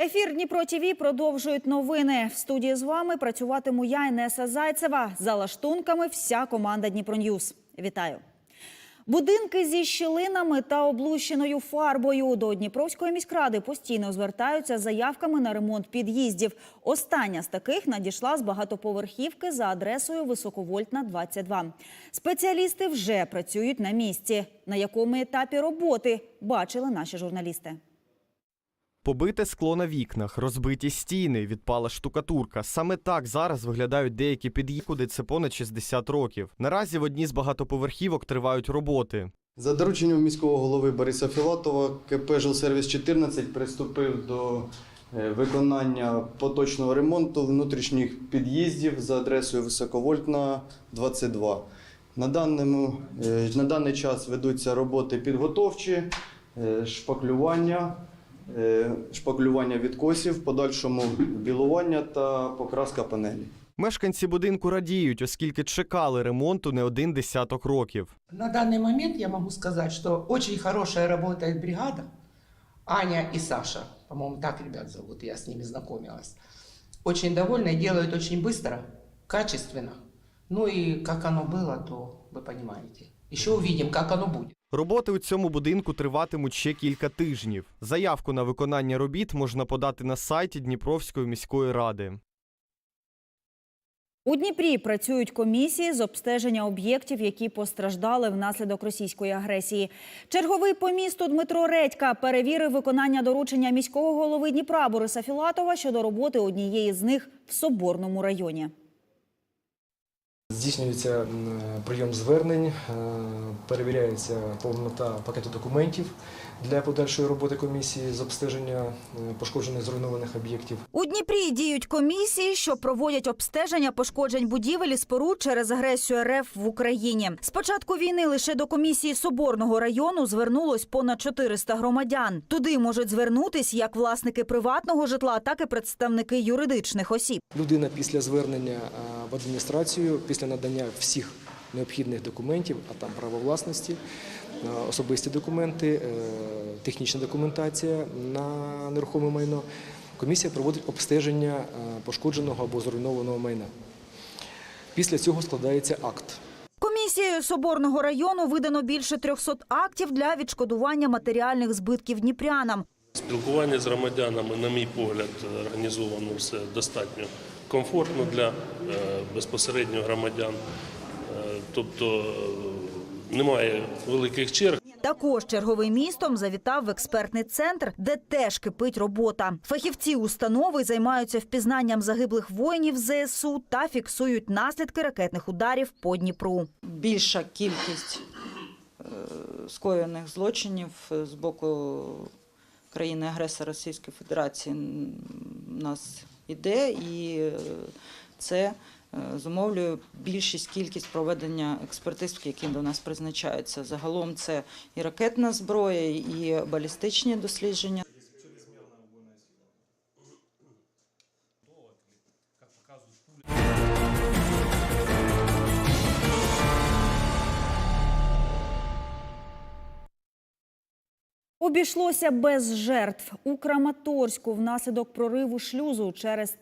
Ефір Дніпро ТІВІ продовжують новини. В студії з вами працюватиму я, Інеса Зайцева. За лаштунками вся команда Дніпро Ньюз. Вітаю. Будинки зі щілинами та облущеною фарбою до Дніпровської міськради постійно звертаються з заявками на ремонт під'їздів. Остання з таких надійшла з багатоповерхівки за адресою Високовольтна 22. Спеціалісти вже працюють на місці. На якому етапі роботи бачили наші журналісти. Побите скло на вікнах, розбиті стіни, відпала штукатурка. Саме так зараз виглядають деякі під'їзди, це понад 60 років. Наразі в одній з багатоповерхівок тривають роботи. За дорученням міського голови Бориса Філатова КП «Жилсервіс 14 приступив до е, виконання поточного ремонту внутрішніх під'їздів за адресою Високовольтна 22. На, даному, е, на даний час ведуться роботи підготовчі, е, шпаклювання, шпаклювання відкосів, в подальшому білування та покраска панелі. Мешканці будинку радіють, оскільки чекали ремонту не один десяток років. На данный момент я могу сказать, что очень хорошая работает бригада. Аня и Саша, по-моему, так ребят зовут, я с ними знакомилась. Очень довольны и делают очень быстро, качественно. Ну и как оно было, то вы понимаете. Еще увидим, как оно будет. Роботи у цьому будинку триватимуть ще кілька тижнів. Заявку на виконання робіт можна подати на сайті Дніпровської міської ради. У Дніпрі працюють комісії з обстеження об'єктів, які постраждали внаслідок російської агресії. Черговий по місту Дмитро Редька перевірив виконання доручення міського голови Дніпра Бориса Філатова щодо роботи однієї з них в Соборному районі. Здійснюється прийом звернень, е, перевіряється повнота пакету документів для подальшої роботи комісії з обстеження е, пошкоджених зруйнованих об'єктів. У Дніпрі діють комісії, що проводять обстеження пошкоджень будівель і споруд через агресію РФ в Україні. З початку війни лише до комісії Соборного району звернулось понад 400 громадян. Туди можуть звернутись як власники приватного житла, так і представники юридичних осіб. Людина після звернення е, в адміністрацію, після надання всіх необхідних документів, а там право власності, е, особисті документи, е, технічна документація на нерухоме майно, комісія проводить обстеження е, пошкодженого або зруйнованого майна. Після цього складається акт. Комісією Соборного району видано більше 300 актів для відшкодування матеріальних збитків дніпрянам. Спілкування з громадянами, на мій погляд, організовано все достатньо комфортно для безпосередньо громадян. Тобто е, немає великих черг. Також черговим містом завітав в експертний центр, де теж кипить робота. Фахівці установи займаються впізнанням загиблих воїнів ЗСУ та фіксують наслідки ракетних ударів по Дніпру. більша кількість е, скоєних злочинів е, з боку країни-агресора Російської Федерації у нас іде, і це зумовлює більшість кількість проведення експертиз, які до нас призначаються. Загалом це і ракетна зброя, і балістичні дослідження. Обійшлося без жертв у Краматорську внаслідок прориву шлюзу через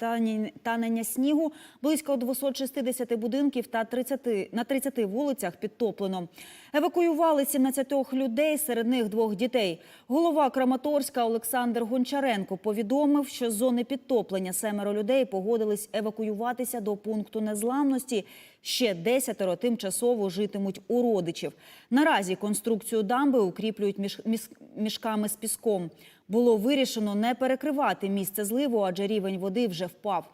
танення снігу близько 260 будинків та 30, на 30 вулицях підтоплено. Евакуювали 17 людей, серед них двох дітей. Голова Краматорська Олександр Гончаренко повідомив, що з зони підтоплення семеро людей погодились евакуюватися до пункту незламності. Ще десятеро тимчасово житимуть у родичів. Наразі конструкцію дамби укріплюють між, міс- мішками з піском. Було вирішено не перекривати місце зливу, адже рівень води вже впав.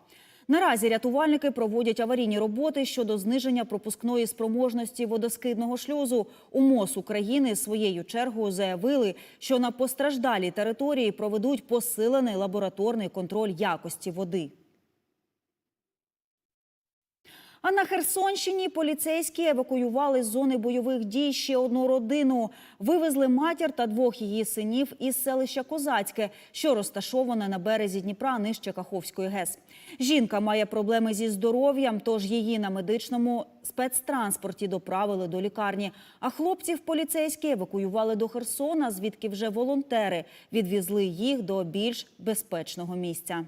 Наразі рятувальники проводять аварійні роботи щодо зниження пропускної спроможності водоскидного шлюзу. У МОЗ України своєю чергою заявили, що на постраждалій території проведуть посилений лабораторний контроль якості води. А на Херсонщині поліцейські евакуювали з зони бойових дій ще одну родину. Вивезли матір та двох її синів із селища Козацьке, що розташоване на березі Дніпра нижче Каховської ГЕС. Жінка має проблеми зі здоров'ям, тож її на медичному спецтранспорті доправили до лікарні. А хлопців поліцейські евакуювали до Херсона, звідки вже волонтери відвізли їх до більш безпечного місця.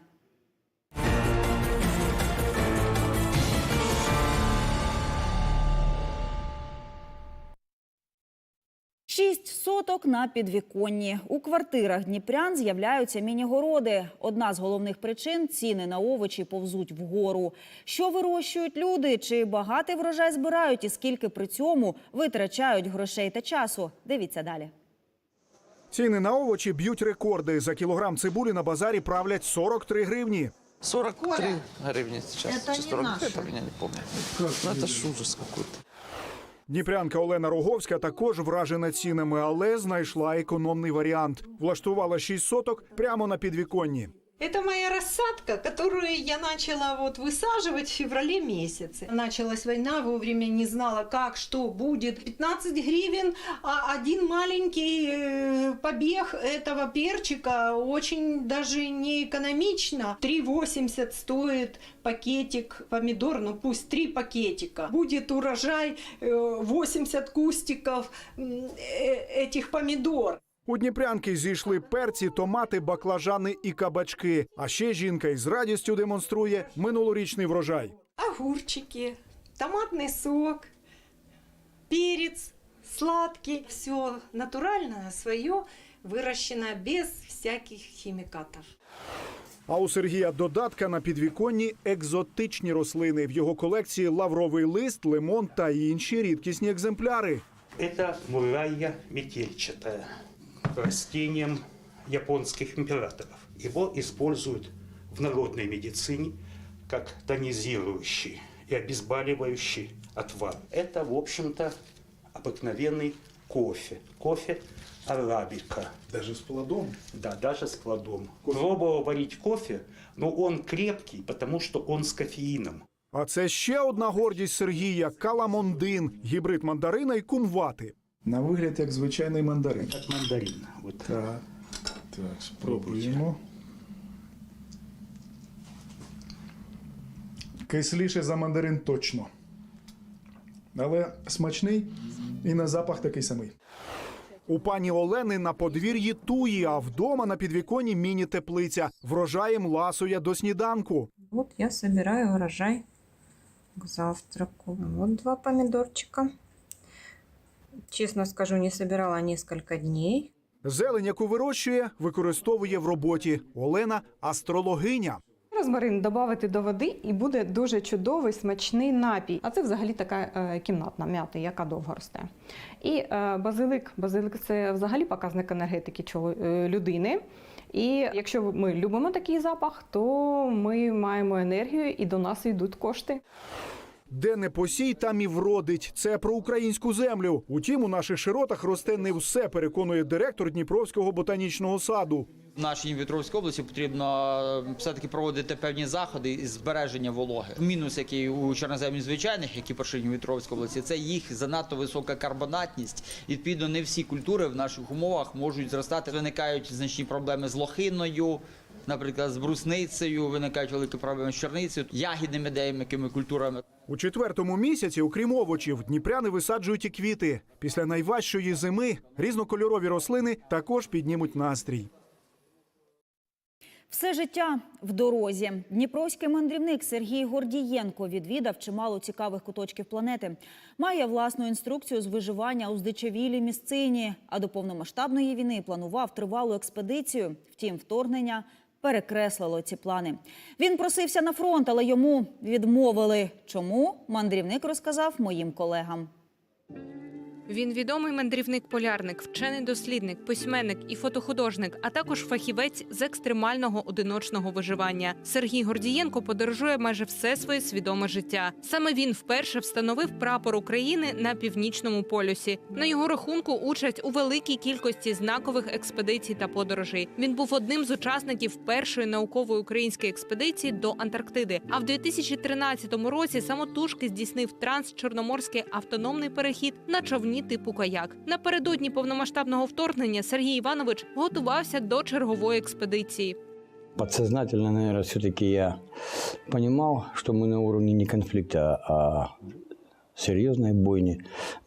Соток на підвіконні. У квартирах дніпрян з'являються міні-городи. Одна з головних причин – ціни на овочі повзуть вгору. Що вирощують люди? Чи багатий врожай збирають? І скільки при цьому витрачають грошей та часу? Дивіться далі. Ціни на овочі б'ють рекорди. За кілограм цибулі на базарі правлять 43 гривні. 43 гривни сейчас. Это 45, не я не помню. Ну это ж ужас какой-то. Дніпрянка Олена Роговська також вражена цінами, але знайшла економний варіант. Влаштувала 6 соток прямо на підвіконні. Это моя рассадка, которую я начала вот высаживать в феврале месяце. Началась война, вовремя не знала, как, что будет. 15 гривен, а один маленький э, побег этого перчика очень даже не экономично. 3,80 стоит пакетик помидор, ну пусть 3 пакетика. Будет урожай э, 80 кустиков м, э, этих помидор. У Дніпрянки зійшли перці, томати, баклажани і кабачки. А ще жінка із радістю демонструє минулорічний врожай. огурчики, томатный сок, перец сладкий. Все натуральное, свое, выращено без всяких химикатов. А у Сергія додатка на підвіконні екзотичні рослини. В його колекції лавровий лист, лимон та інші рідкісні екземпляри. Это мурайя метельчатая, растением японских императоров. Его используют в народной медицине как тонизирующий и обезболивающий отвар. Это, в общем-то, обыкновенный кофе. Кофе арабика. Даже з плодом. Да, даже с плодом. Пробовал варить кофе, но он крепкий, потому что он с кофеином. А це ще одна гордість Сергія каламондин, гібрид мандарина і кумвати. На вигляд як звичайний мандарин. Как мандарин. Вот. Так, так, спробуємо. Кисліше за мандарин точно. Але смачний і на запах такий самий. У пані Олени на подвір'ї туї, а вдома на підвіконні міні-теплиця. Врожаєм ласує до сніданку. Вот я собираю урожай к завтраку. Вот два помидорчика. Честно скажу, не собирала несколько дней. Зелень, яку вирощує, використовує в роботі. Олена астрологиня. Розмарин додати до води і буде дуже чудовий смачний напій. А це взагалі така е, кімнатна м'ята, яка довго росте. І е, базилик. Базилик це взагалі показник енергетики чоло- е, людини. І якщо ми любимо такий запах, то ми маємо енергію і до нас йдуть кошти. Де не посій, там і вродить. Це про українську землю. Утім, у наших широтах росте не все, переконує директор Дніпровського ботанічного саду. В нашій Дніпропетровській області потрібно е, все-таки проводити певні заходи із збереження вологи. Мінус, який у чорноземів звичайних, які в Дніпровській області, це їх занадто висока карбонатність. Відповідно, не всі культури в наших умовах можуть зростати. Виникають значні проблеми з лохиною. Наприклад, з брусницею виникають великі проблеми з чорницею, ягідними деякими культурами. У четвертому місяці, окрім овочів, дніпряни висаджують і квіти. Після найважчої зими різнокольорові рослини також піднімуть настрій. Все життя в дорозі. Дніпровський мандрівник Сергій Гордієнко відвідав чимало цікавих куточків планети. Має власну інструкцію з виживання у здичавілій місцині, а до повномасштабної війни планував тривалу експедицію. Втім, вторгнення перекреслило ці плани. Він просився на фронт, але йому відмовили. Чому мандрівник розказав моїм колегам. Він відомий мандрівник-полярник, вчений дослідник, письменник і фотохудожник, а також фахівець з екстремального одиночного виживання. Сергій Гордієнко подорожує майже все своє свідоме життя. Саме він вперше встановив прапор України на північному полюсі. На його рахунку участь у великій кількості знакових експедицій та подорожей. Він був одним з учасників першої наукової української експедиції до Антарктиди. А в 2013 році самотужки здійснив транс-чорноморський автономний перехід на човні типу каяк. Напередодні повномасштабного вторгнення Сергій Іванович готувався до чергової експедиції. Подсознательно, наверное, все-таки я понимал, что мы на уровне не конфликта, а серьезной бойни.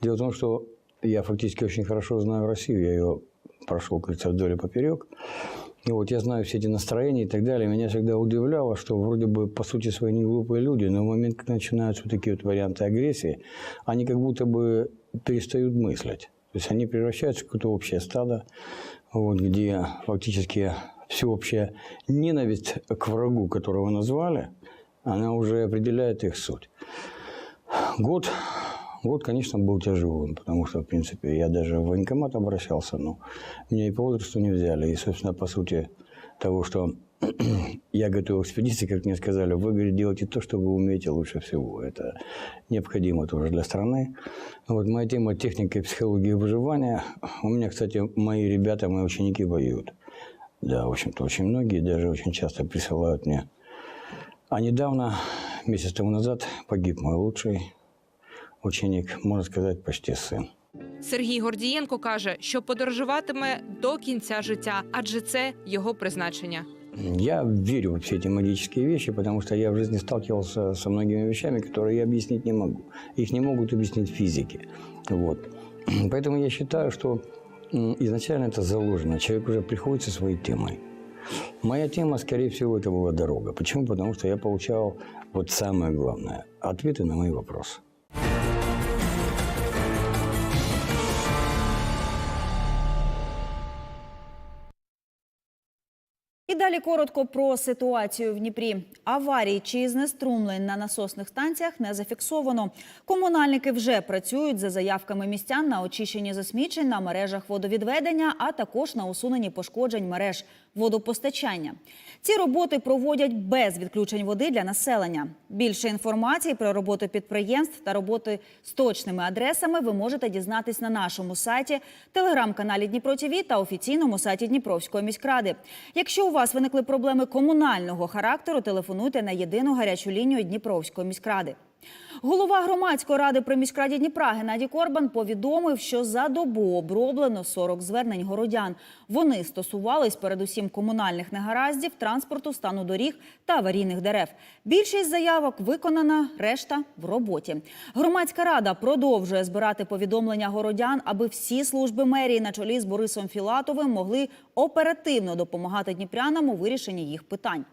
Дело в том, что я фактически очень хорошо знаю Россию, я ее прошел, как говорится, вдоль и поперек. И вот я знаю все эти настроения и так далее. Меня всегда удивляло, что вроде бы по сути свои не глупые люди, но в момент, когда начинаются вот такие вот варианты агрессии, они как будто бы перестают мыслить. То есть они превращаются в какое-то общее стадо, вот, где фактически всеобщая ненависть к врагу, которого назвали, она уже определяет их суть. Год, год, конечно, был тяжелым, потому что, в принципе, я даже в военкомат обращался, но меня и по возрасту не взяли. И, собственно, по сути того, что я готовил экспедиции, как мне сказали, вы, говорит, делайте то, что вы умеете лучше всего. Это необходимо тоже для страны. Вот моя тема техника и психология выживания. У меня, кстати, мои ребята, мои ученики воюют. Да, в общем-то, очень многие даже очень часто присылают мне. А недавно, месяц тому назад, погиб мой лучший ученик, можно сказать, почти сын. Сергій Гордієнко каже, що подорожуватиме до кінця життя, адже це його призначення. Я верю во все эти магические вещи, потому что я в жизни сталкивался со многими вещами, которые я объяснить не могу. Их не могут объяснить физики. Вот. Поэтому я считаю, что изначально это заложено. Человек уже приходит со своей темой. Моя тема, скорее всего, это была дорога. Почему? Потому что я получал вот самое главное – ответы на мои вопросы. Далі коротко про ситуацію в Дніпрі. Аварій чи знеструмлень на насосних станціях не зафіксовано. Комунальники вже працюють за заявками містян на очищення засмічень на мережах водовідведення, а також на усуненні пошкоджень мереж водопостачання. Ці роботи проводять без відключень води для населення. Більше інформації про роботу підприємств та роботи з точними адресами ви можете дізнатись на нашому сайті, телеграм-каналі Дніпро ТІВІ та офіційному сайті Дніпровської міськради. Якщо у вас виникли проблеми комунального характеру, телефонуйте на єдину гарячу лінію Дніпровської міськради. Голова громадської ради при міськраді Дніпра Геннадій Корбан повідомив, що за добу оброблено 40 звернень городян. Вони стосувались передусім комунальних негараздів, транспорту, стану доріг та аварійних дерев. Більшість заявок виконана, решта в роботі. Громадська рада продовжує збирати повідомлення городян, аби всі служби мерії на чолі з Борисом Філатовим могли оперативно допомагати дніпрянам у вирішенні їх питань.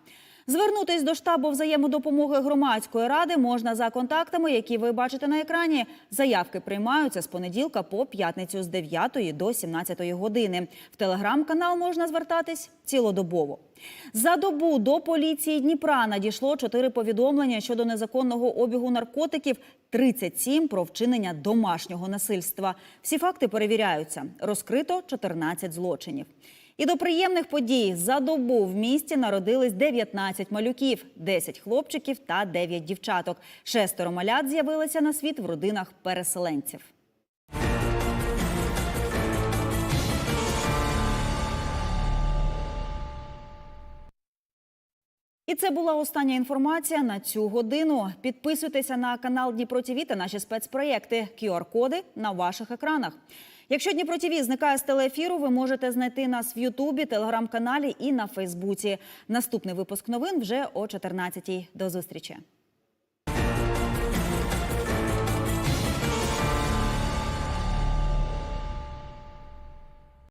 Звернутись до штабу взаємодопомоги громадської ради можна за контактами, які ви бачите на екрані. Заявки приймаються з понеділка по п'ятницю з 9 до 17 години. В телеграм-канал можна звертатись цілодобово. За добу до поліції Дніпра надійшло 4 повідомлення щодо незаконного обігу наркотиків, 37 про вчинення домашнього насильства. Всі факти перевіряються. Розкрито 14 злочинів. І до приємних подій за добу в місті народились 19 малюків, 10 хлопчиків та 9 дівчаток. Шестеро малят з'явилися на світ в родинах переселенців. І це була остання інформація на цю годину. Підписуйтеся на канал Дніпро ТІВІ та наші спецпроєкти. QR-коди на ваших екранах. Якщо Дніпро ТІВІ зникає з телеефіру, ви можете знайти нас в Ютубі, телеграм-каналі і на Фейсбуці. Наступний випуск новин вже о 14-й. До зустрічі.